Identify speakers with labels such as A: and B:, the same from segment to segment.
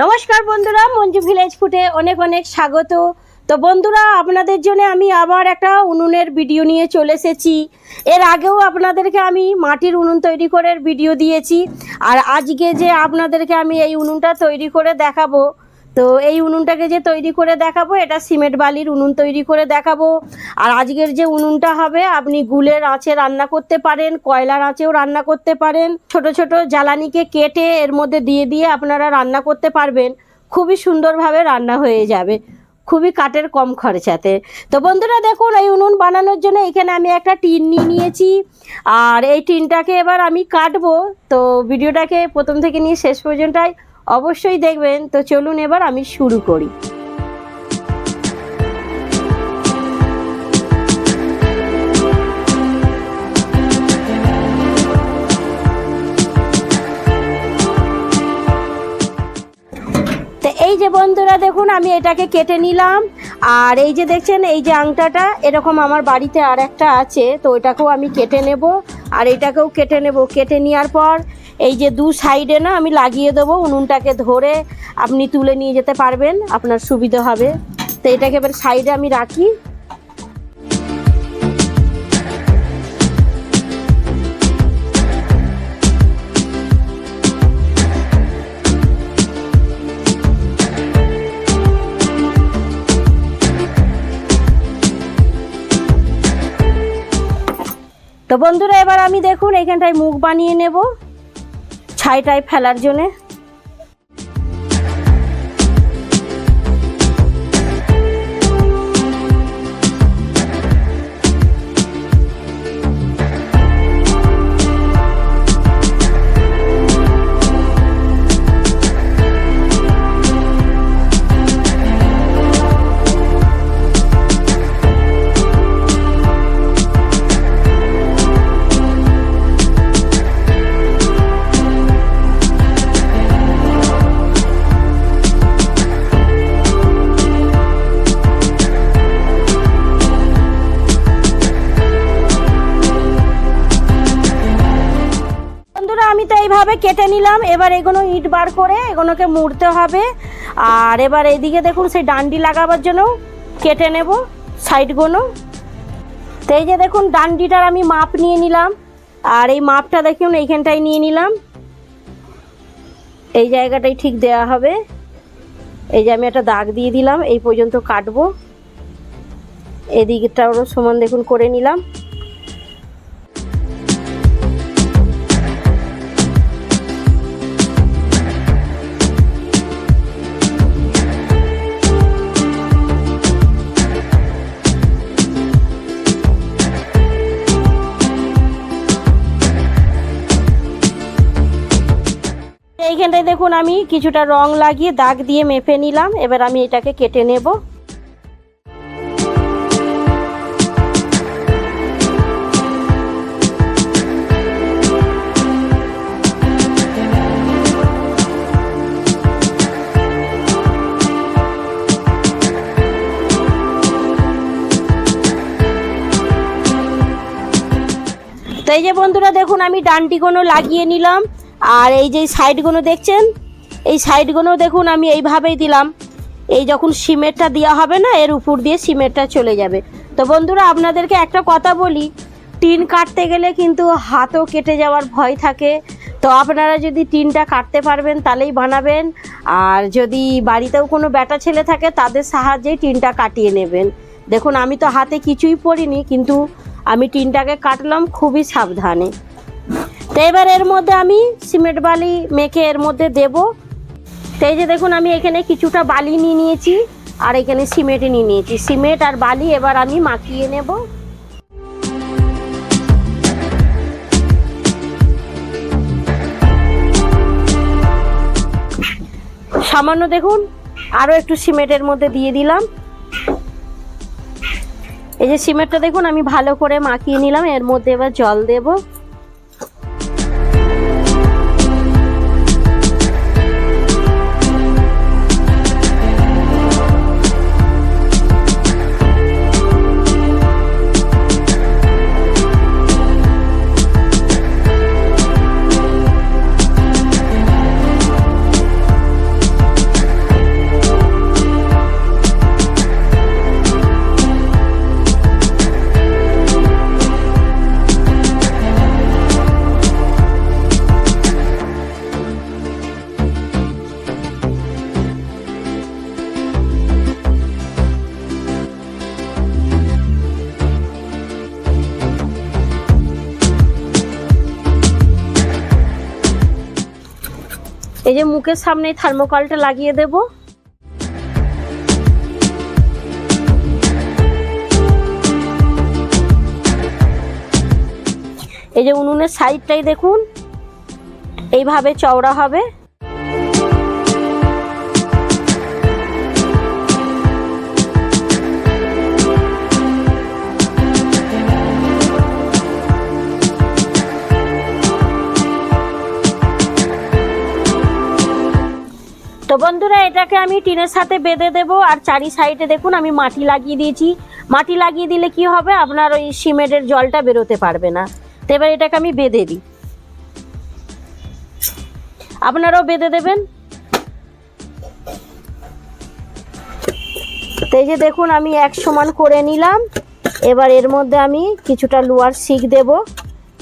A: নমস্কার বন্ধুরা, মঞ্জু ভিলেজ ফুটে অনেক অনেক স্বাগত। তো বন্ধুরা, আপনাদের জন্য আমি আবার একটা উনুনের ভিডিও নিয়ে চলে এসেছি। এর আগেও আপনাদেরকে আমি মাটির উনুন তৈরি করে ভিডিও দিয়েছি। আর আজকে যে আপনাদেরকে আমি এই উনুনটা তৈরি করে দেখাবো তো এই উনুনটাকে যে তৈরি করে দেখাবো, এটা সিমেন্ট বালির উনুন তৈরি করে দেখাবো। আর আজকের যে উনুনটা হবে, আপনি গুলের আঁচে রান্না করতে পারেন, কয়লার আঁচেও রান্না করতে পারেন। ছোট ছোট জ্বালানিকে কেটে এর মধ্যে দিয়ে দিয়ে আপনারা রান্না করতে পারবেন। খুবই সুন্দরভাবে রান্না হয়ে যাবে। খুবই কাঠের কম খরচাতে। তো বন্ধুরা, দেখুন, এই উনুন বানানোর জন্য এখানে আমি একটা টিন নিয়ে নিয়েছি। আর এই টিনটাকে এবার আমি কাটবো। তো ভিডিওটাকে প্রথম থেকে নিয়ে শেষ পর্যন্তই অবশ্যই দেখবেন। তো চলুন এবার আমি শুরু করি। এই যে বন্ধুরা, দেখুন, আমি এটাকে কেটে নিলাম। আর এই যে দেখছেন, এই যে আংটাটা, এরকম আমার বাড়িতে আর একটা আছে, তো ওইটাকেও আমি কেটে নেব। আর এটাকেও কেটে নেব। কেটে নেওয়ার পর এই যে দু সাইডে না আমি লাগিয়ে দেবো উনুনটাকে ধরে আপনি তুলে নিয়ে যেতে পারবেন, আপনার সুবিধা হবে। তো এটাকে এবার সাইডে আমি রাখি। তো বন্ধুরা, এবার আমি দেখুন এখানটায় মুখ বানিয়ে নেব। ছাইটাই ফেলার জন্যে আমি তো এইভাবে কেটে নিলাম। এবার এগুলো ইট বার করে এগুলোকে মুড়তে হবে। আর এবার এইদিকে দেখুন, সেই ডান্ডি লাগাবার জন্য কেটে নেব সাইডগুলো। তো এই যে দেখুন, ডান্ডিটার আমি মাপ নিয়ে নিলাম। আর এই মাপটা দেখুন, এইখানটায় নিয়ে নিলাম। এই জায়গাটাই ঠিক দেওয়া হবে। এই যে আমি একটা দাগ দিয়ে দিলাম, এই পর্যন্ত কাটবো। এদিকটাও সমান দেখুন, করে নিলাম। এইখানটায় দেখুন আমি কিছুটা রং লাগিয়ে দাগ দিয়ে মেপে নিলাম। এবার আমি এটাকে কেটে নেব। তো এই যে বন্ধুরা, দেখুন আমি ডান্টিগুলো লাগিয়ে নিলাম। আর এই যে সাইডগুলো দেখছেন? এই সাইডগুলো দেখুন, আমি এইভাবেই দিলাম। এই যখন সিমেন্টটা দেওয়া হবে না, এর উপর দিয়ে সিমেন্টটা চলে যাবে। তো বন্ধুরা, আপনাদেরকে একটা কথা বলি, টিন কাটতে গেলে কিন্তু হাতও কেটে যাওয়ার ভয় থাকে। তো আপনারা যদি টিনটা কাটতে পারবেন, তাহলেই বানাবেন। আর যদি বাড়িতেও কোনো ব্যাটা ছেলে থাকে, তাদের সাহায্যেই টিনটা কাটিয়ে নেবেন। দেখুন, আমি তো হাতে কিছুই পড়িনি কিন্তু আমি টিনটাকে কাটলাম খুবই সাবধানে। তো এবার এর মধ্যে আমি সিমেন্ট বালি মেখে এর মধ্যে দেব। তো যে দেখুন, আমি এখানে কিছুটা বালি নিয়ে নিয়েছি, আর এখানে সিমেন্ট নিয়ে নিয়েছি। সিমেন্ট আর বালি এবার আমি মাখিয়ে নেব। সামান্য দেখুন আরও একটু সিমেন্টের মধ্যে দিয়ে দিলাম। এই যে সিমেন্টটা দেখুন, আমি ভালো করে মাখিয়ে নিলাম, এর মধ্যে এবার জল দেবো। যে মুখের সামনে থার্মোকলটা লাগিয়ে দেব। এই যে উনুনের সাইডটাই দেখুন এইভাবে চওড়া হবে। বন্ধুরা, এটাকে আমি টিনের সাথে বেঁধে দেব। আর চারি সাইডে দেখুন, আমি মাটি লাগিয়ে দিয়েছি। মাটি লাগিয়ে দিলে কি হবে? আপনার ওই সিমেন্টের জলটা বেরোতে পারবে না। তো এবার এটাকে আমি বেঁধে দিই। আপনারাও বেঁধে দেবেন। তো এই যে দেখুন, আমি এক সমান করে নিলাম। এবার এর মধ্যে আমি কিছুটা লোয়ার শিক দেব।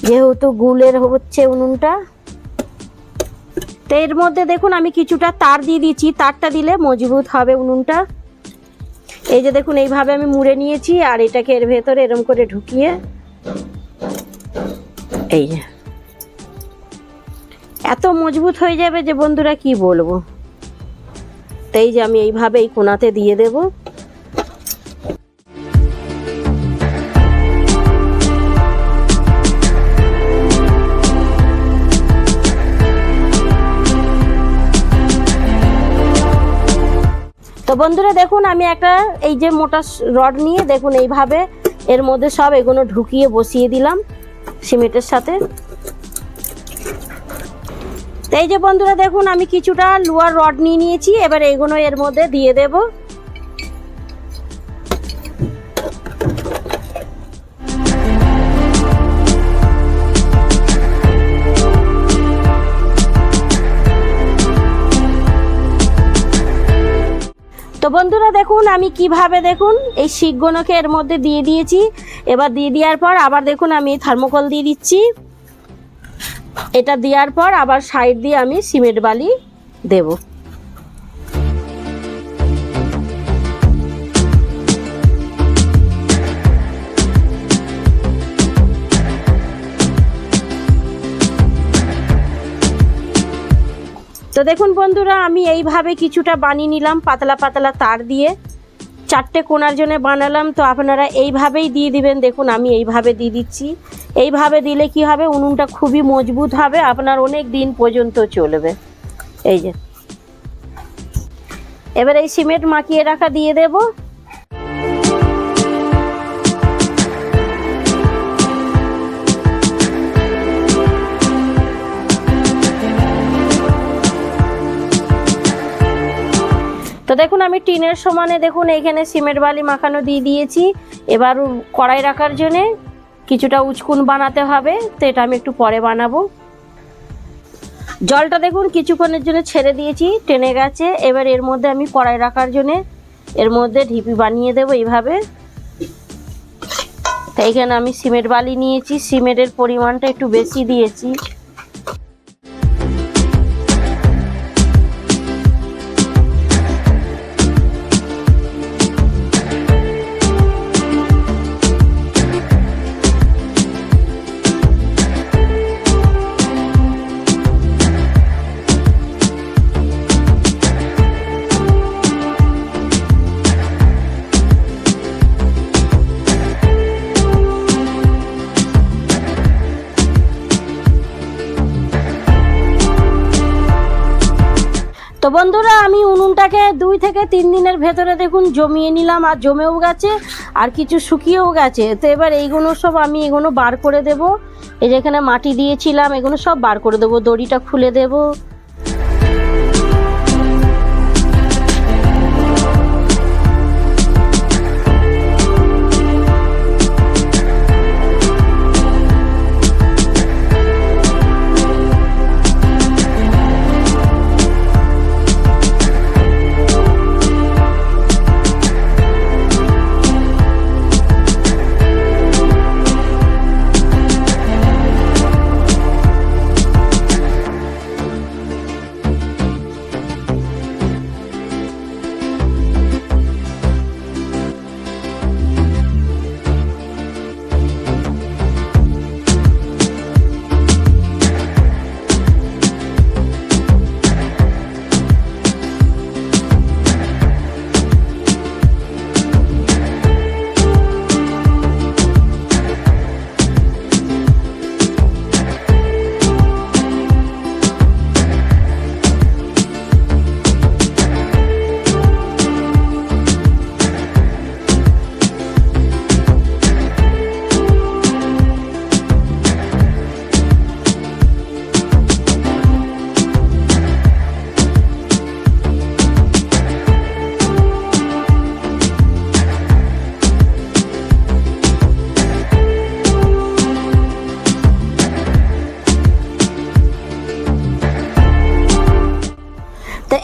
A: যেহেতু গুলের হচ্ছে উনুনটা তো এর মধ্যে দেখুন আমি কিছুটা তার দিয়ে দিয়েছি। তারটা দিলে মজবুত হবে উনুনটা। এই যে দেখুন, এইভাবে আমি মুড়ে নিয়েছি আর এটাকে এর ভেতরে এরম করে ঢুকিয়ে এই যে। এত মজবুত হয়ে যাবে যে বন্ধুরা কি বলব? তো এই যে আমি এইভাবে এই কোনাতে দিয়ে দেবো। বন্ধুরা দেখুন, আমি একটা এই যে মোটা রড নিয়ে দেখুন, এইভাবে এর মধ্যে সব এগুলো ঢুকিয়ে বসিয়ে দিলাম সিমেন্টের সাথে। এই যে বন্ধুরা দেখুন, আমি কিছুটা লোয়ার রড নিয়ে নিয়েছি, এবার এগুলো এর মধ্যে দিয়ে দেব। বন্ধুরা দেখুন, আমি কীভাবে দেখুন, এই শিকগুলোকে এর মধ্যে দিয়ে দিয়েছি। এবার দিয়ে দেওয়ার পর আবার দেখুন, আমি থার্মোকল দিয়ে দিচ্ছি। এটা দেওয়ার পর আবার সাইড দিয়ে আমি সিমেন্ট বালি দেব। তো দেখুন বন্ধুরা, আমি এইভাবে কিছুটা বানিয়ে নিলাম পাতলা পাতলা তার দিয়ে। চারটে কোনার জন্য বানালাম, তো আপনারা এইভাবেই দিয়ে দিবেন। দেখুন, আমি এইভাবে দিয়ে দিচ্ছি। এইভাবে দিলে কি হবে? উনুনটা খুবই মজবুত হবে, আপনার অনেক দিন পর্যন্ত চলবে। এই যে। এবার এই সিমেন্ট মাখিয়ে রাখা দিয়ে দেব। দেখুন, আমি টিনের সমানে দেখুন, এখানে সিমেন্ট বালি মাখানো দিয়ে দিয়েছি। এবার কড়াই রাখার জন্যে কিছুটা উচকুন বানাতে হবে, তো এটা আমি একটু পরে বানাবো। জলটা দেখুন, কিছুক্ষণের জন্য ছেড়ে দিয়েছি, টেনে গেছে। এবার এর মধ্যে আমি কড়াই রাখার জন্যে এর মধ্যে ঢিপি বানিয়ে দেবো এইভাবে। তাই এখানে আমি সিমেন্ট বালি নিয়েছি সিমেন্টের পরিমাণটা একটু বেশি দিয়েছি। বন্ধুরা, আমি উনুনটাকে দুই থেকে তিন দিনের ভেতরে দেখুন জমিয়ে নিলাম, আর জমেও গেছে, আর কিছু শুকিয়েও গেছে। তো এবার এইগুলো সব আমি এগুলো বার করে দেব। এই যেখানে মাটি দিয়েছিলাম, এগুলো সব বার করে দেবো, দড়িটা খুলে দেবো।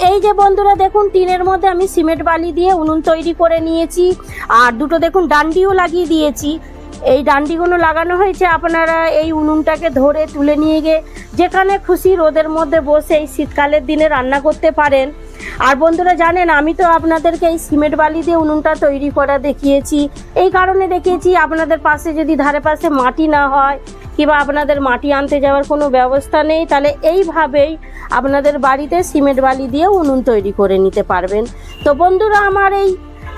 A: এই যে বন্ধুরা, দেখুন, টিনের মধ্যে আমি সিমেন্ট বালি দিয়ে উনুন তৈরি করে নিয়েছি। আর দুটো, দেখুন, ডান্ডিও লাগিয়ে দিয়েছি। এই ডান্ডিগুলো লাগানো হয়েছে আপনারা এই উনুনটাকে ধরে তুলে নিয়ে গিয়ে, যেখানে খুশি রোদের মধ্যে বসে এই শীতকালের দিনে রান্না করতে পারেন। আর বন্ধুরা, জানেন, আমি তো আপনাদেরকে এই সিমেন্ট বালি দিয়ে উনুনটা তৈরি করা দেখিয়েছি। এই কারণে দেখিয়েছি, আপনাদের পাশে যদি ধারে পাশে মাটি না হয় কিংবা আপনাদের মাটি আনতে যাওয়ার কোনো ব্যবস্থা নেই, তাহলে এইভাবেই আপনাদের বাড়িতে সিমেন্ট বালি দিয়ে উনুন তৈরি করে নিতে পারবেন। তো বন্ধুরা, আমার এই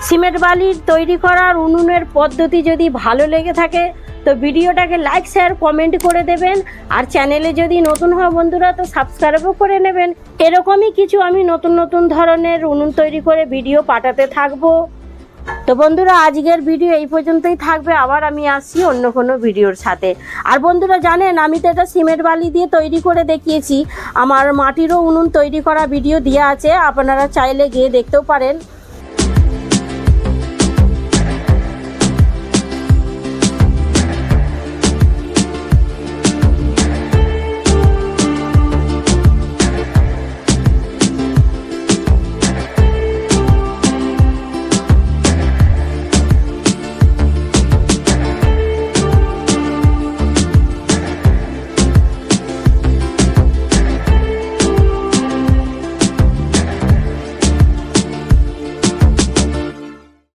A: সিমেন্ট বালির তৈরি করার উনুনের পদ্ধতি যদি ভালো লেগে থাকে, তো ভিডিওটাকে লাইক, শেয়ার, কমেন্ট করে দেবেন। আর চ্যানেলে যদি নতুন হয় বন্ধুরা, তো সাবস্ক্রাইবও করে নেবেন। এরকমই কিছু আমি নতুন নতুন ধরনের উনুন তৈরি করে ভিডিও পাঠাতে থাকব। তো বন্ধুরা, আজকের ভিডিও এই পর্যন্তই থাকবে। আবার আমি আসছি অন্য কোনো ভিডিওর সাথে। আর বন্ধুরা, জানেন, আমি তো এটা সিমেন্ট বালি দিয়ে তৈরি করে দেখিয়েছি। আমার মাটিরও উনুন তৈরি করা ভিডিও দেওয়া আছে। আপনারা চাইলে গিয়ে দেখতেও পারেন।